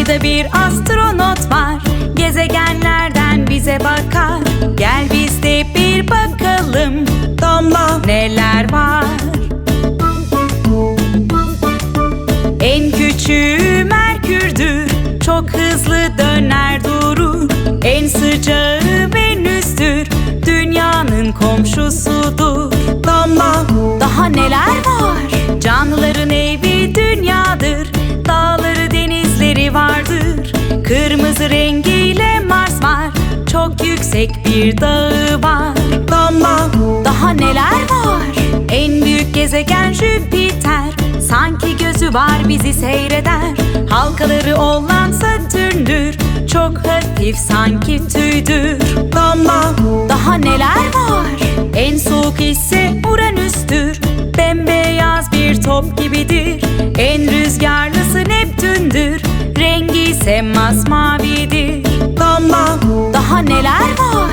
Ayda bir astronot var. Gezegenlerden bize bakar. Gel biz de bir bakalım Damla neler var. En küçüğü Merkür'dür. Çok hızlı döner durur. En sıcağı Venüs'tür. Dünyanın komşusudur. Damla Daha neler var Kırmızı rengiyle Mars var. Çok yüksek bir dağı var. Damla Daha neler var? En büyük gezegen Jüpiter. Sanki gözü var bizi seyreder. Halkaları olan Satürn'dür Çok hafif sanki tüydür. Damla Daha neler var? En soğuk ise Uranüs'tür. Bembeyaz bir top gibidir. En rüzgarlısı Neptün'dür. Rengi ise masmavidir Damla Daha neler var?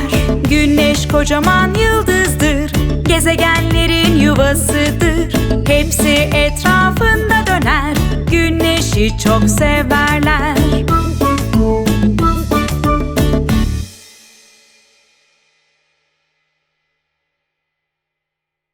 Güneş kocaman yıldızdır. Gezegenlerin yuvasıdır. Hepsi etrafında döner. Güneşi çok severler